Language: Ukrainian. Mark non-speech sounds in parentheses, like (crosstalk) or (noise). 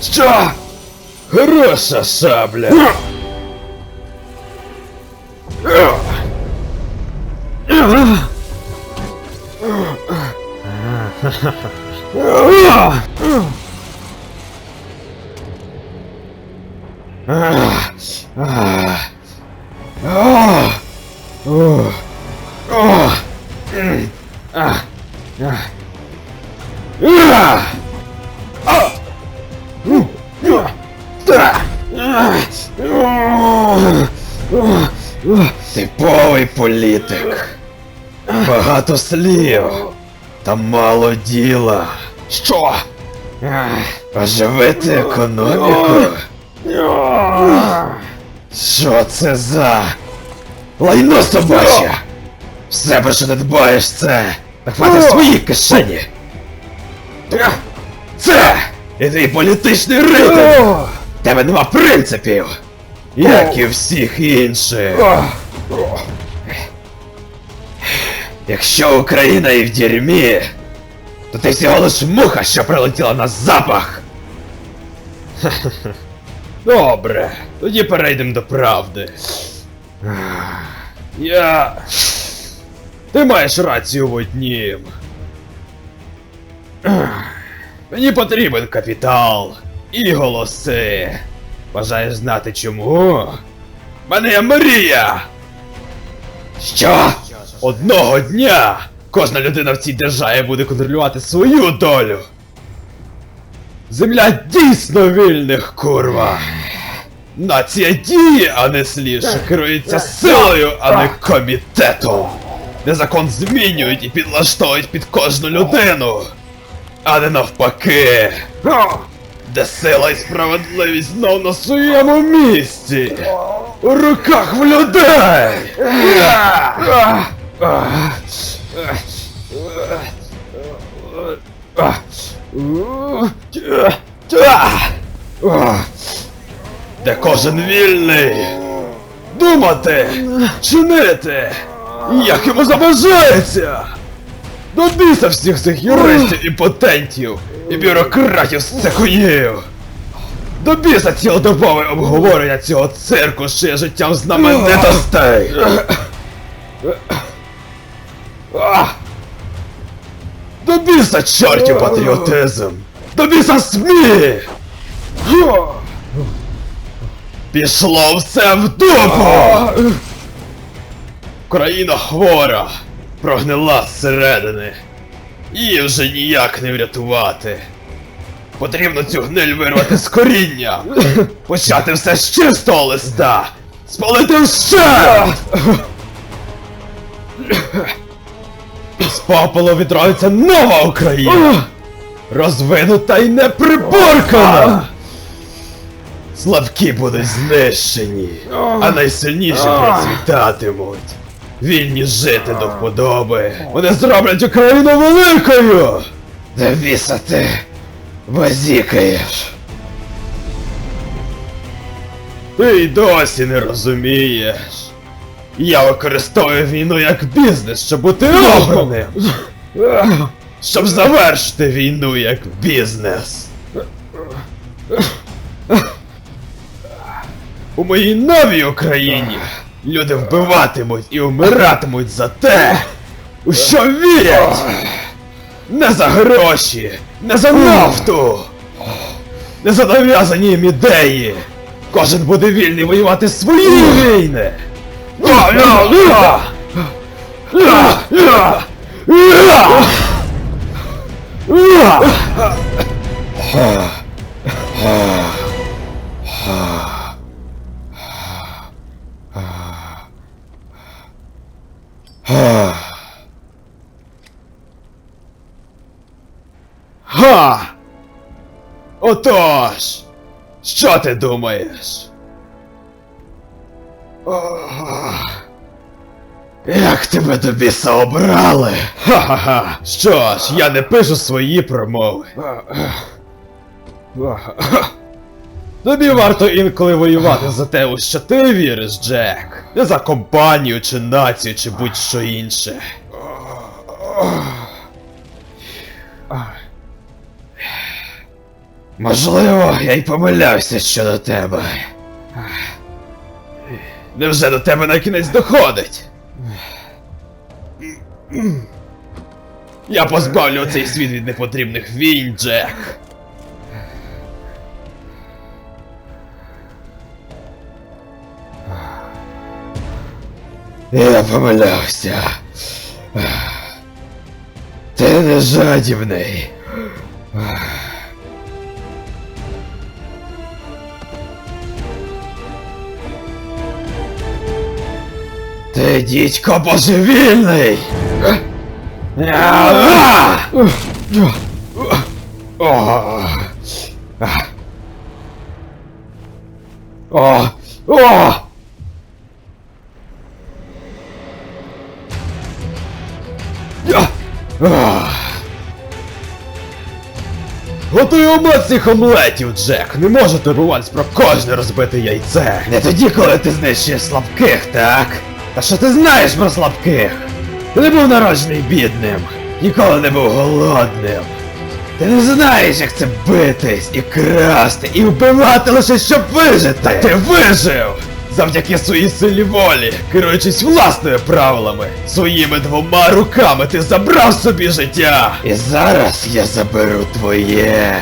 Что? Хороша сабля. Ah! Типовий політик. Багато слів. Та мало діла. Що? Оживити економіку? Що це за лайно собаче? Все, про що ти дбаєш, це нахвати в свої кишені. Це і твій політичний рейтинг. Тебе нема принципів. Як і всіх інших. Якщо Україна і в дерьмі, то ти всього лиш муха, що прилетіла на запах. (laughs) Добре, тоді перейдемо до правди. Я. Ти маєш рацію в однім. Мені потрібен капітал і голоси. Бажаєш знати чому? Мене є мрія! Що? Одного дня кожна людина в цій державі буде контролювати свою долю. Земля дійсно вільних, курва. Нація діє, а не слід, керується силою, а не комітетом. Де закон змінюють і підлаштовують під кожну людину. А не навпаки. Де сила і справедливість знов на своєму місці. У руках в людей. Де кожен вільний. Думати, чинити, як йому забажається. До біса всіх цих юристів і потентів, і бюрократів з цехуїв. До біса цілодобове обговорення цього цирку, що є життям знаменитостей. До біса чортів патріотизм! До біса СМІ! Пішло все в дупу! Країна хвора, прогнила зсередини. Її вже ніяк не врятувати. Потрібно цю гниль вирвати з коріння! (laughs) Почати все з чистого листа! Спалити вщент! З попелу відроється нова Україна! Розвинута і неприборкана! Слабкі будуть знищені, а найсильніші процвітатимуть. Вільні жити до вподоби. Вони зроблять Україну великою! Де віса ти базікаєш? Ти й досі не розумієш. Я використовую війну як бізнес, щоб бути обраним. Щоб завершити війну як бізнес. У моїй новій Україні люди вбиватимуть і вмиратимуть за те, у що вірять. Не за гроші, не за нафту, не за нав'язані їм ідеї. Кожен буде вільний воювати свої війни. Ля, ля, ля! Ля, ля! Ля! Ха! Отож! Що ти думаєш? Ох. Як тебе до біса? Ха-ха-ха! Що ж, я не пишу свої промови. Тобі варто інколи воювати за те, у що ти віриш, Джек. Не за компанію, чи націю, чи будь-що інше. Можливо, я й помилявся щодо тебе. Невже до тебе на кінець доходить? Я позбавлю цей світ від непотрібних війн, Джек. Я помилявся. Ти не жадібний. Ти дідько божевільний! О! О! Готуй омлет цих омлетів, Джек! Не може турбуватись про кожне розбите яйце! Не тоді, коли ти знищуєш слабких, так? Та що ти знаєш про слабких? Ти не був народжений бідним, ніколи не був голодним. Ти не знаєш, як це битись, і красти, і вбивати лише щоб вижити! Та ти вижив! Завдяки своїй силі волі, керуючись власними правилами, своїми двома руками ти забрав собі життя! І зараз я заберу твоє.